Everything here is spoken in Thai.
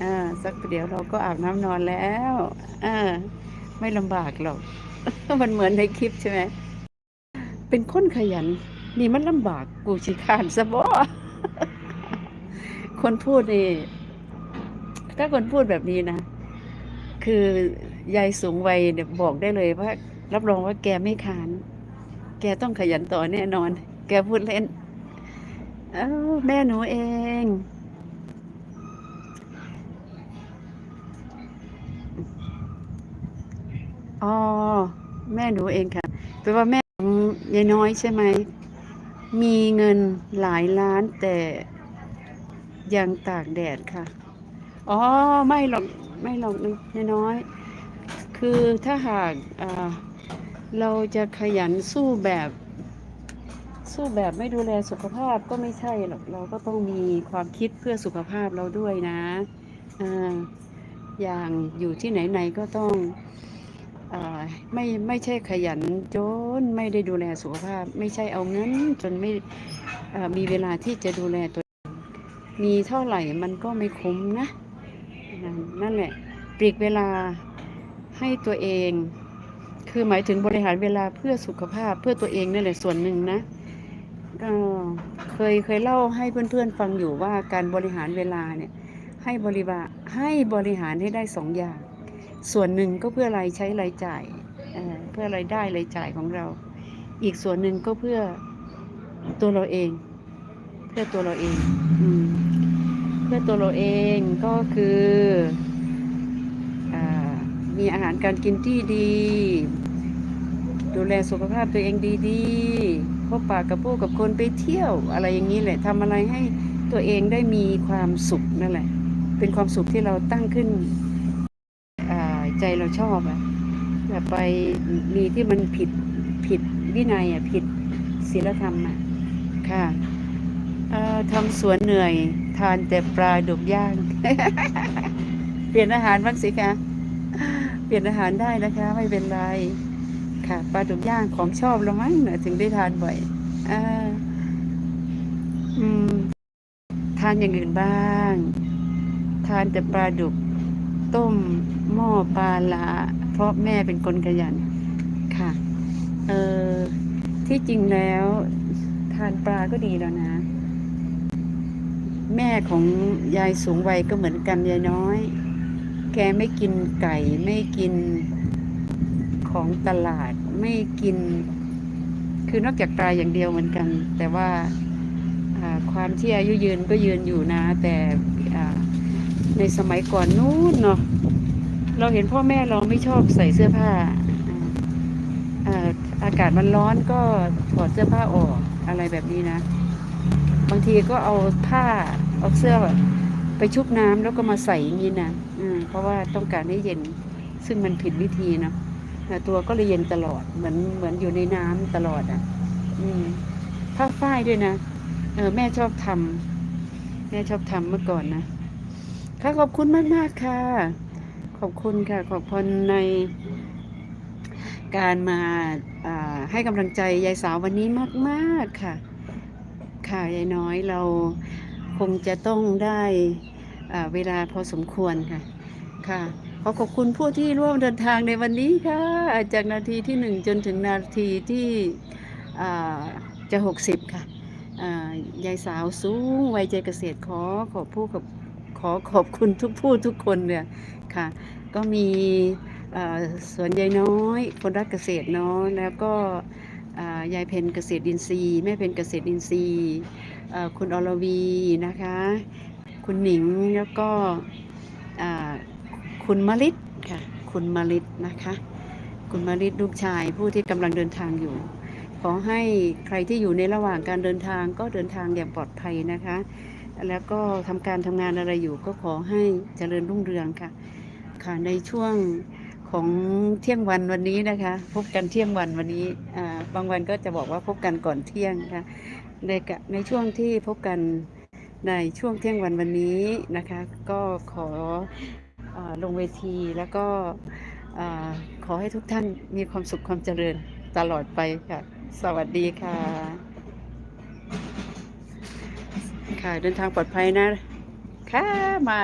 อ่าสักเดี๋ยวเราก็อาบน้ำนอนแล้วอ่าไม่ลำบากหรอก มันเหมือนในคลิปใช่ไหม เป็นคนขยัน นี่มันลำบากกูชิคานซะบ่คนพูดนี่ ถ้าคนพูดแบบนี้นะ คือยายสูงวัยเนี่ยบอกได้เลยว่า รับรองว่าแกไม่ขาน แกต้องขยันต่อแน่นอน แกพูดเล่น เอ้าแม่หนูเอง อ๋อแม่หนูเองค่ะแปลว่าแม่ของยายน้อยใช่ไหม มีเงินหลายล้านแต่ยังตากแดดค่ะ อ๋อ ไม่หรอก ไม่หรอกยายน้อย คือถ้าหากเราจะขยันสู้แบบ สู้แบบไม่ดูแลสุขภาพก็ไม่ใช่หรอก เราก็ต้องมีความคิดเพื่อสุขภาพเราด้วยนะออย่างอยู่ที่ไหนๆก็ต้อง ไม่ไม่ใช่ขยันจนไม่ได้ดูแลสุขภาพ ไม่ใช่เอาเงินจนไม่มีเวลาที่จะดูแลตัวมีเท่าไหร่มันก็ไม่คุ้มนะนั่นนั่นแหละปลีกเวลาให้ตัวเอง คือหมายถึงบริหารเวลาเพื่อสุขภาพเพื่อตัวเองนั่นแหละส่วนหนึ่งนะก็เคยเคยเล่าให้เพื่อนๆฟังอยู่ว่าการบริหารเวลาเนี่ยให้บริบาให้บริหารให้ได้สองอย่าง ส่วนหนึ่งก็เพื่อรายใช้รายจ่ายเเพื่อรายได้รายจ่ายของเรา อีกส่วนหนึ่งก็เพื่อตัวเราเอง เพื่อตัวเราเองอืเพื่อตัวเราเองก็คืออมีอาหารการกินที่ดี ดูแลสุขภาพตัวเองดีๆพบปะกับผู้กับคนไปเที่ยว อะไรอย่างนี้แหละทำอะไรให้ตัวเองได้มีความสุขนั่นแหละ เป็นความสุขที่เราตั้งขึ้น ใจเราชอบอะอย่าไปมีที่มันผิดผิดวินัยอะผิดศีลธรรมอะค่ะทำสวนเหนื่อย ทานแต่ปลาดุกย่าง เปลี่ยนอาหารบ้างสิคะเปลี่ยนอาหารได้นะคะ ไม่เป็นไรค่ะปลาดุกย่างของชอบแล้วมั้งนะถึงได้ทานบ่อยอ่าทานอย่างอื่นบ้าง ทานแต่ปลาดุก ต้มหม้อปลาละเพราะแม่เป็นคนขยันค่ะ เออที่จริงแล้วทานปลาก็ดีแล้วนะ แม่ของยายสูงวัยก็เหมือนกันยายน้อย แกไม่กินไก่ไม่กินของตลาดไม่กิน คือนอกจากปลาอย่างเดียวเหมือนกัน แต่ว่าความที่อายุยืนก็ยืนอยู่นะ แต่ ในสมัยก่อนนู้นเนาะเราเห็นพ่อแม่เราไม่ชอบใส่เสื้อผ้าอากาศมันร้อนก็ถอดเสื้อผ้าออกอะไรแบบนี้นะ บางทีก็เอาผ้าเอาเสื้อไปชุบน้ำแล้วก็มาใส่อย่างนี้นะอืมเพราะว่าต้องการให้เย็นซึ่งมันผิดวิธีเนาะตัวก็เลยเย็นตลอดเหมือนเหมือนอยู่ในน้ำตลอดอะ อืมผ้าฝ้ายด้วยนะเออแม่ชอบทำแม่ชอบทำเมื่อก่อนนะ ค่ะขอบคุณมากมากค่ะ ขอบคุณค่ะ ขอบคุณในการมาาให้กำลังใจยายสาววันนี้มากๆค่ะ ค่ะยายน้อยเราคงจะต้องได้เวลาพอสมควรค่ะ ค่ะ ขอขอบคุณผู้ที่ร่วมเดินทางในวันนี้ค่ะ จากนาทีที่หนึ่งจนถึงนาทีที่จะหกสิบค่ะยายสาวสูงวัยใจเกษตรขอขอบผู้ขอบ ขอขอบคุณทุกผู้ทุกคนเนี่ยค่ะ ก็มีสวนยายน้อย คนรักเกษตรเนาะแล้วก็ยายเพนเกษตรอินทรีย์แม่เพนเกษตรอินทรีย์คุณอรวีนะคะ คุณหนิงแล้วก็คุณมลิตค่ะคุณมลิตนะคะ คุณมลิตลูกชายผู้ที่กำลังเดินทางอยู่ ขอให้ใครที่อยู่ในระหว่างการเดินทางก็เดินทางอย่างปลอดภัยนะคะ แล้วก็ทำการทำงานอะไรอยู่ก็ขอให้เจริญรุ่งเรืองค่ะ ค่ะในช่วงของเที่ยงวันวันนี้นะคะ พบกันเที่ยงวันวันนี้อ่าบางวันก็จะบอกว่าพบกันก่อนเที่ยงนะคะในกะในช่วงที่พบกันในช่วงเที่ยงวันวันนี้นะคะ ก็ขออลงเวทีแล้วก็ขอให้ทุกท่านมีความสุขความเจริญตลอดไปค่ะ สวัสดีค่ะ ค่ะ เดินทางปลอดภัยนะ ค่ะมา